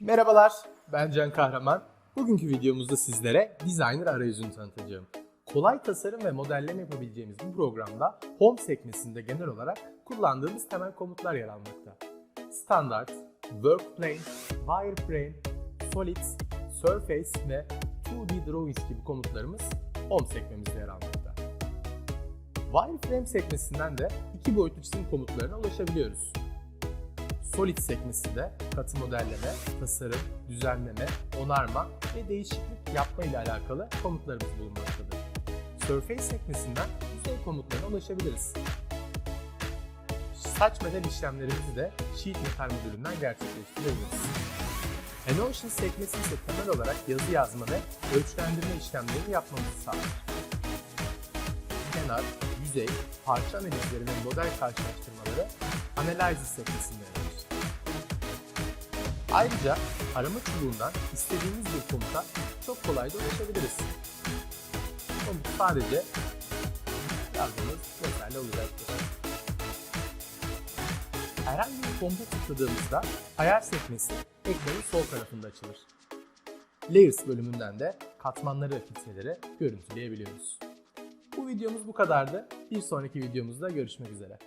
Merhabalar, ben Can Kahraman. Bugünkü videomuzda sizlere Designer arayüzünü tanıtacağım. Kolay tasarım ve modelleme yapabileceğimiz bu programda Home sekmesinde genel olarak kullandığımız temel komutlar yer almakta. Standart, Workplane, Wireframe, Solids, Surface ve 2D Drawings gibi komutlarımız Home sekmemizde yer almakta. Wireframe sekmesinden de iki boyutlu çizim komutlarına ulaşabiliyoruz. Solid sekmesinde katı modelleme, tasarım, düzenleme, onarma ve değişiklik yapma ile alakalı komutlarımız bulunmaktadır. Surface sekmesinden yüzey komutlarına ulaşabiliriz. Saç metal işlemlerimizi de Sheet Metal modülünden gerçekleştirebiliriz. Enotion sekmesi ise temel olarak yazı yazma ve ölçülendirme işlemlerini yapmamızı sağlar. Kenar, yüzey, parça analizleri ve model karşılaştırmaları Analysis sekmesinde yer. Ayrıca arama çubuğundan istediğimiz bir komuta çok kolayca ulaşabiliriz. Komut sadece yazdığımız yeterli olacaktır. Herhangi bir komuta tıkladığımızda ayar sekmesi ekranın sol tarafında açılır. Layers bölümünden de katmanları ve filtreleri görüntüleyebiliyoruz. Bu videomuz bu kadardı. Bir sonraki videomuzda görüşmek üzere.